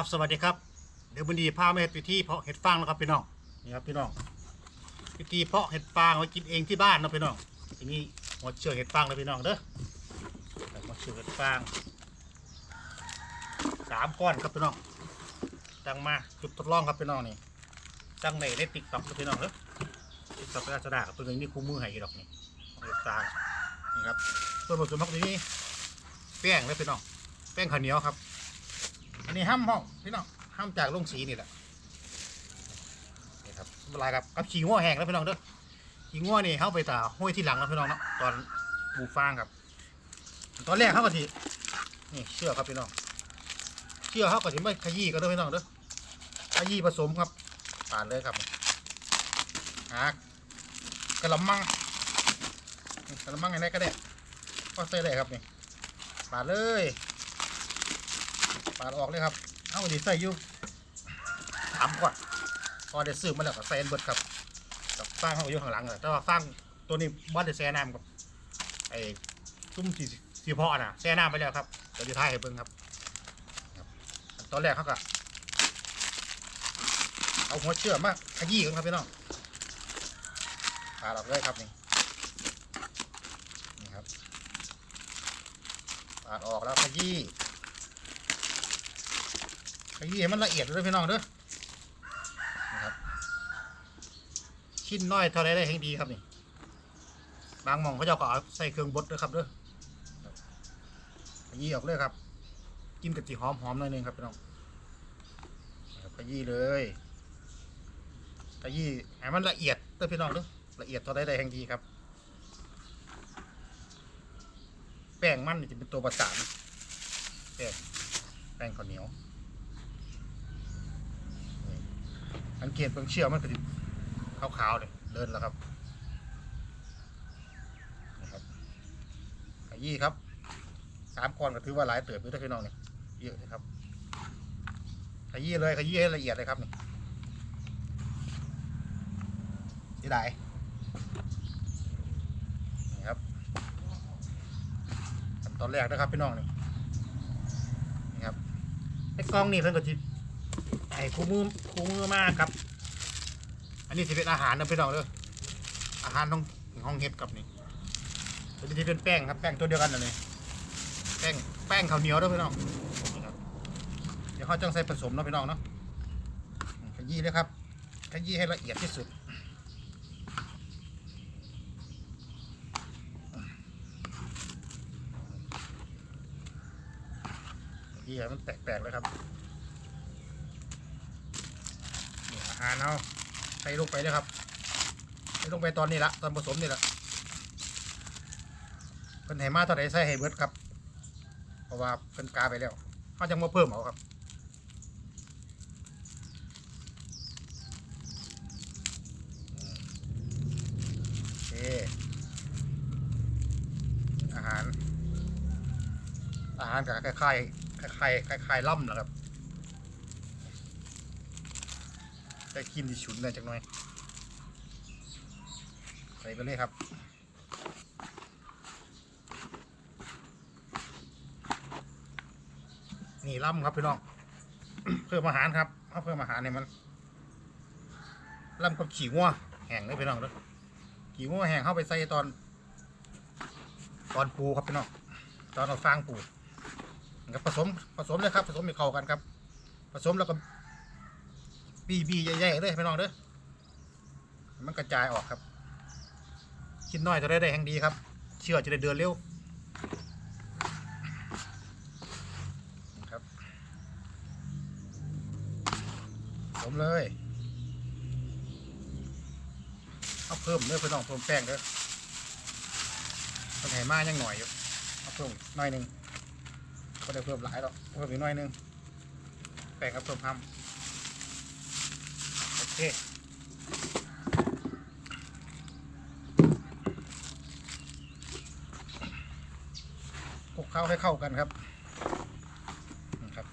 ครับสวัสดีครับเดี๋ยววันนี้พามาเห็ดพิธีเพาะเห็ดฟางแล้วครับพี่น้องนี่ครับพี่น้องพิธีเพาะเห็ดฟางไว้กินเองที่บ้านเนาะพี่น้องทีนี้หัวเชื่อเห็ดฟางเลยพี่น้องเด้อหัวเชื่อเห็ดฟางสามก้อนครับพี่น้องตั้งมาจุดทดลองครับพี่น้องนี่ตั้งในในติ๊กต็อกพี่น้องเด้อติ๊กต็อกราชดากับตัวหนึงนี่คู่มือให้อีกดอกนี่เห็ดฟางนี่ครับส่วนผสมของตัวนี้แป้งเลยพี่น้องแป้งข้าวเหนียวครับ อันนี้ห้ามห้องพี่น้องห้ามจากลงสีนี่แหละนี่ครับเวลากับกับขี้ง้อแห้งแล้วพี่น้องเด้อขี้ง้อนี่เข้าไปตาห้อยที่หลังแล้วพี่น้องเนาะตอนปลูกฟางครับ ตอนแรกเข้าก็ทีนี่เชื่อครับพี่น้องเชื่อเข้าก็ทีไม่ขยี้ก็เด้อพี่น้องเด้อขยี้ผสมครับปาดเลยครับหากระมังกระมังอะไรก็ได้ก็ใส่ได้ครับนี่ปาดเลย ปาดออกเลยครับ เอาดีใส่อยู่สามก่อนพอได้ซื้อมาแล้วก็ใส่อันเบิดครับกับฟางเขาอยู่ข้างหลังเลยแต่ว่าฟางตัวนี้บอสได้แช่น้ำกับไอ้ซุ้มสีสีเพาะน่ะแช่น้ำไปแล้วครับเดี๋ยวจะถ่ายให้เบิ่งครับ ตอนแรกเขาก็เอาหัวเชื่อมมาขยี้กันครับพี่น้องปาดออกเลยครับนี่นี่ครับปาดออกแล้วขยี้ ขยี้มันละเอียดเลยพี่น้องเด้อนะครับชิ้นน้อยเท่าไรได้แห่งดีครับนี่บางมองเขาจ้าก็เอาใส่เครื่องบดด้วยครับเด้อขยี้ออกเลยครับ กินกับจีหอมหอมหน่อยนึงครับพี่น้องขยี้เลยขยี้ให้มันละเอียดเด้อพี่น้องเด้อละเอียดเท่าไรได้แห่งดีครับ แป้งมันจะเป็นตัวประสานแป้งแป้งข้าวเหนียว สังเก ตเบิ่งเชี่ยวมันก็สิขาวๆเลยเดินแล้วครับนะครับขยี้ครับสามก้อนก็ถือว่าหลายเติบอยู่ด้วยพี่น้องนี่เยอะเลยครับขยี้เลยขยี้ให้ละเอียดเลยครับนี่เสียดายนี่ครับขั้นตอนแรกนะครับพี่น้องนี่นี่ครับไอ้กล้องนี่เพิ่นก็จิไอ้คู่มือคู่มือมากครับ อันนี้สิเป็นอาหารนะพี่น้องเด้ออาหารของห้องเห็ดกับนี่ตัวนี้สิเป็นแป้งครับแป้งตัวเดียวกันนะนี่แป้งแป้งข้าวเหนียวเด้อพี่น้องนี่ครับเดี๋ยวเขาจะใส่ผสมเนาะพี่น้องเนาะขยี้เลยครับขยี้ให้ละเอียดที่สุดขยี้มันแตกๆเลยครับอาหารเอา ใส่ลงไปเลยครับใส่ลงไปตอนนี้ละตอนผสมนี่ละเพิ่นให้มาเท่าไหร่ใส่ให้เบิดครับเพราะว่าเพิ่นกาไปแล้วเขาจังมาเพิ่มเอาครับอืมโอเคอาหาร อาหารกับคล้ายๆคล้ายๆคล้ายๆล่ำนะครับ ได้ครีมที่ฉุนเลยจักหน่อย ใส่ไปเลยครับนี่ล่ำครับพี่น้อง เพิ่มอาหารครับเอาเพิ่มอาหารเนี่ยมันล่ำกับขี่งัวแห้งเลยพี่น้องเลยขี่งัวแห้งเข้าไปใส่ตอน ตอนปูครับพี่น้องตอนเราฟางปูนะครับผสมผสมเลยครับ ผสมให้เข้ากันครับ ผสมแล้วก็ บีบีใหญ่ๆเลยพี่น้องเด้อมันกระจายออกครับชิ้นน้อยจะได้ได้แห่งดีครับ เชื่อจะได้เดินเร็วครับผมเลย เอาเพิ่มเด้อพี่น้องเพิ่มแป้งเด้อต้องให้มายังหน่อยอยู่เอาเพิ่มน่อยหนึ่งก็ได้เพิ่มหลายหรอกเพิ่มอีกน่อยหนึงแป้งครับเพิ่มทำ เคคลุกเข้าให้เข้ากันครับนะครับ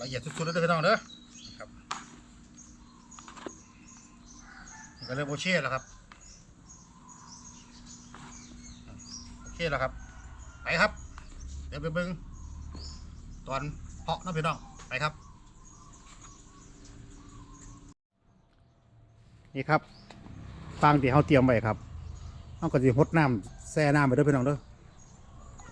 ละเอียดสุดๆเลยเด้อพี่น้องเด้อครับ นี่ ก็เริ่มโอเคแล้วครับโอเคแล้วครับ ไปครับ เดี๋ยวไปเบิ้งตอนเพาะน้องพี่น้องไปครับ นี่ครับฟางที่เขาเตรียมไว้ครับเขาก็จะพดน้ำแช่น้ำไปด้วยพี่น้องเด้อ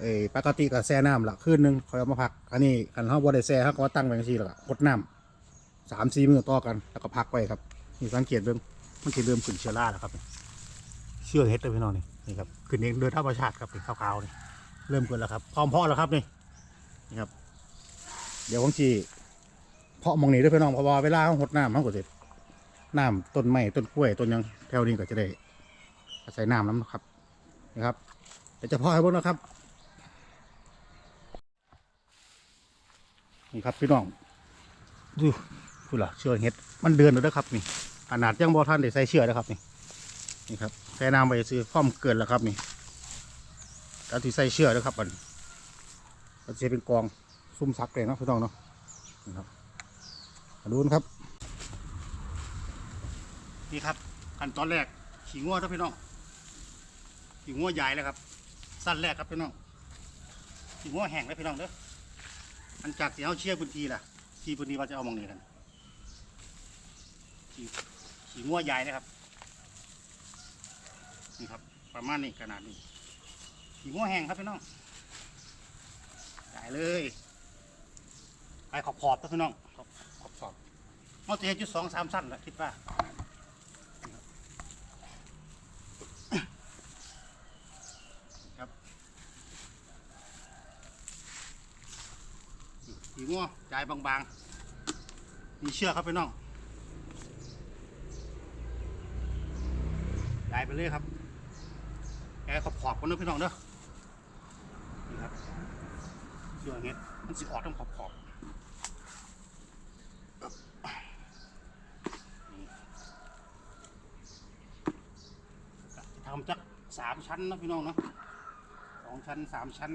เอ้ยปกติก็แช่น้ำละคืนหนึงคอยเอามาพัก อันนี้คันเขาบ่ได้แช่เขาก็ตั้งไว้จังซี่ล้วก็พดน้ำสามสี่มือต่อกันแล้วก็พักไว้ครับนี่สังเกตเบิ่ง มันจะเริ่มขึ้นเชื้อราแล้วครับเชื้อเห็ดเลยพี่น้องนี่นี่ครับขึ้นเองโดยธรรมชาติครับนี่ขาวๆนี่เริ่มขึ้นแล้วครับ พร้อมเพาะแล้วครับนี่นี่ครับ เดี๋ยวผมจีเพาะมองนี้ด้วยพี่น้องเพราะว่าเวลาเขาหดน้ำเขาก็จะน้ำต้นไม้ต้นกล้วยต้นยังแถวนี้ก็จะได้อาศัยน้ำน้ำนะครับนะครับเดี๋ยวจะพ่อให้เบิ่งนะครับนี่ครับพี่น้องดูพูดละเชื่อเห็ดมันเดือนแล้วนะครับนี่ ขนาดยังบ่ท่านได้ใส่เชือกนะครับนี่นี่ครับใส่น้ำไปซื้อพร้อมเกินแล้วครับนี่การที่ใส่เชือกนะครับมันมันจะเป็นกองซุ่มซักเลยเนาะพี่น้องเนาะนี่ครับดูนครับ นี่ครับขั้นตอนแรกขี่งัวครับพี่น้องขี่งัวใหญ่แล้วครับ สั้นแรกครับพี่น้องขี่งัวแห้งแล้วพี่น้องเด้ออันจากที่เขาเชี่ยพื้นที่ล่ะที่พื้นที่ว่าจะเอามองนี้กันขี่ ขี่งัวใหญ่นะครับนี่ครับ ประมาณนี้ขนาดนี้ขี่งัวแห้งครับพี่น้องใหญ่เลยไปขอบขอบๆครับพี่น้องขอบขอบขอบเอาจะเห็นจุดสองสามสั้นแหละคิดว่าสีงัวจ่ายบางๆ มีเชือกครับพี่น้องจ่ายไป เลยครับแกขอบขอบกันนะพี่น้องเด้อนี่ครับเชือกเห็ดมันสิออกต้องขอบขอบจะทำจักสามชั้นนะพี่น้องเนาะสองชั้นสามชั้น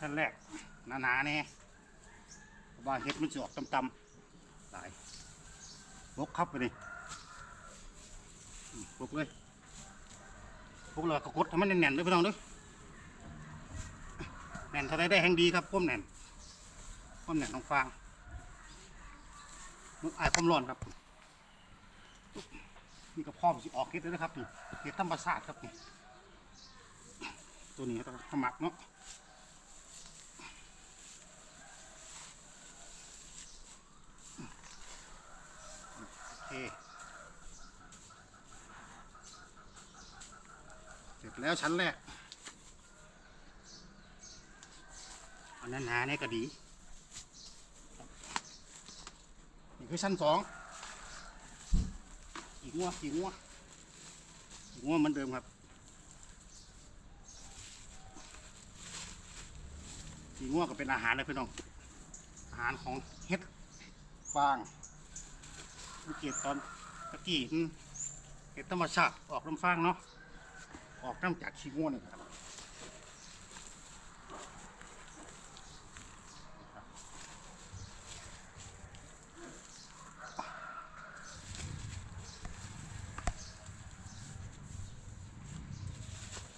ชั้นแรกหนาๆแน่เพราะว่าเห็ดมันจะออกต่ำๆ บกครับไปนี่บกเลยบกเลยก็กดให้มันแน่นๆด้วยพี่น้องด้วยแน่นเท่าไรได้แห่งดีครับก้มแน่นก้มแน่นของฟางมันอายความร้อนครับ นี่ก็พร้อมสิออกเห็ดแล้วนะครับนี่เห็ดธรรมชาติครับนี่ตัวนี้ก็ต้องขมักเนาะ โอเค เสร็จ แล้วชั้นแรกอันนั้นหาเนี่ยก็ดี นี่คือชั้นสองอีกงัวอีกงัวอีกงัวเหมือนเดิมครับอีกงัวก็เป็นอาหารเลยพี่น้อง อาหารของเห็ดฟางเกตตอนตะกี้เห็ดธรรมชาติออกลำฟางเนาะ ออกน้ำจากขี้ง่วนนี่ครับ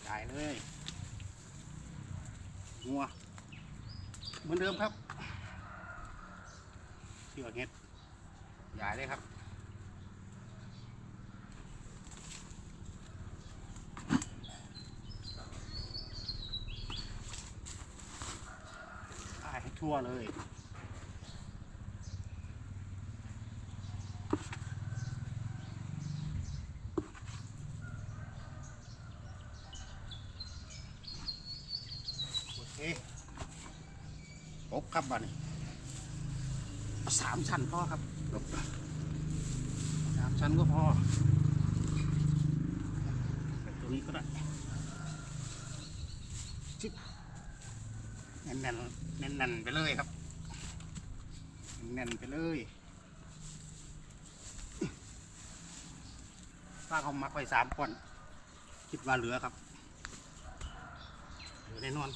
ได้เลยงัวเหมือนเดิมครับเชือกเห็ดใหญ่เลยครับ ถ่ายให้ทั่ วเลย โอเคปกครับบ้านี้สามชั้นพอครับสามชั้นก็พอแบบตัวนี้ก็ได้จิ๊บแน่นแน่น แน่นๆไปเลยครับแน่นไปเลยป้าเขามักไว้สามก้อน คิดว่าเหลือครับเหลือแน่นอน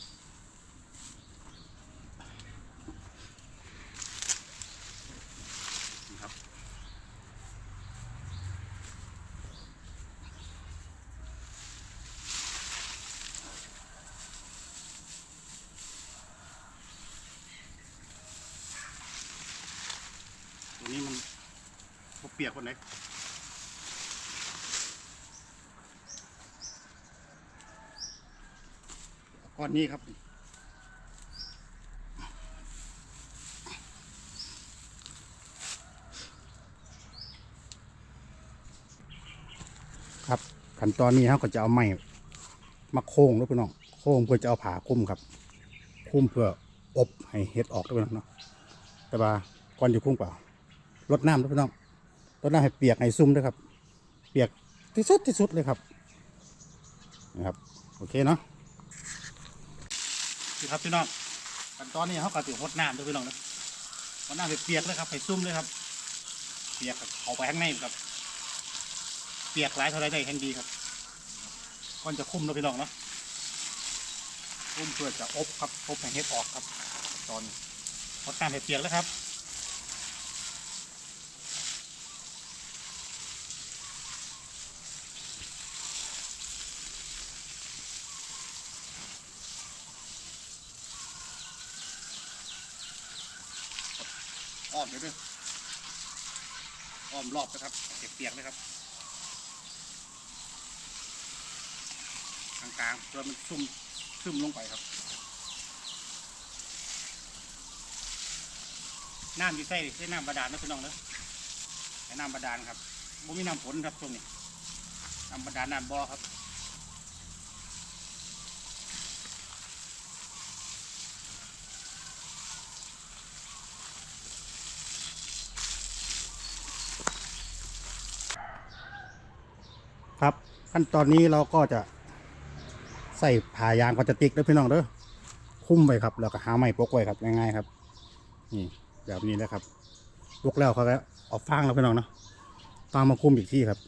โปียกคนไหนก้อนนี้ครับครับขั้นตอนนี้เขาก็จะเอาไม้มาโค้งด้วยพี่น้องโค้งเพื่อจะเอาผ่าคุ้มครับ คุ้มเพื่ออบให้เห็ดออกด้วยพี่น้องเนาะแต่ว่าก่อนจะคุ้มเปล่ารดน้ำด้วยพี่น้อง รดน้ำให้เปียกให้ซุ่มด้วยครับ เปียกที่สุดที่สุดเลยครับนะครับโอเคเนาะนี่ครับพี่น้องขั้นตอนนี้เขาก็จะรดน้ำด้วยพี่น้องนะรดน้ำให้เปียกเลยครับให้ซุ่มเลยครับ เปียกเอาไปข้างในครับ เปียกหลายเท่าไรได้แห่งดีครับก่อนจะคุ้มเราไปลองเนาะคุ้มเพื่อจะอบครับอบให้เห็ดออกครับ ตอนพอตามเห็ดเปียกแล้วครับ เดี๋ยวด้อ้อมรอบนะครับเก็บเปียกนะครับกลางๆเพื่อมันซุ่มซึมลงไปครับน้ำที่ใส่ใส่น้ำบาดาลนะพี่น้องเนอะใช้น้ำบาดาลครับบ่มีน้ำฝนครับช่วงนี้น้ำบาดาลน้ำบ่อครับ ครับ ขั้นตอนนี้เราก็จะใส่ผ่ายางพลาสติกด้วยพี่น้องเด้อคุ้มไว้ครับ แล้วก็หาไม้ปกไว้ครับง่ายๆครับ นี่แบบนี้นะครับปกแล้วเขาก็เอาฟางแล้วพี่น้องเนาะฟางมาคุ้มอีกที่ครับ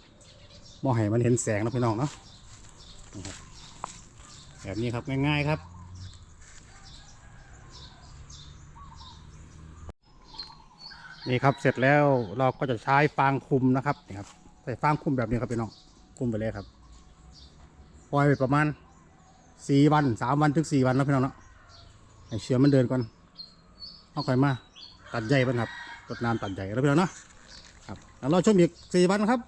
มองให้มันเห็นแสงนะพี่น้องเนาะแบบนี้ครับง่ายๆครับ นี่ครับเสร็จแล้วเราก็จะใช้ฟางคุมนะครับนี่ครับใส่ฟางคุมแบบนี้ครับพี่น้อง คุมไปเลยครับปล่อยไปประมาณสี่วันสามวันถึงสี่วันแล้วพี่น้องเนาะให้เชื้อมันเดินก่อนเอาค่อยมาตัดใหญ่ไปครับตัดน้ำตัดใหญ่แล้วพี่น้องเนาะครับแล้วเราชมอีกสี่วันครับ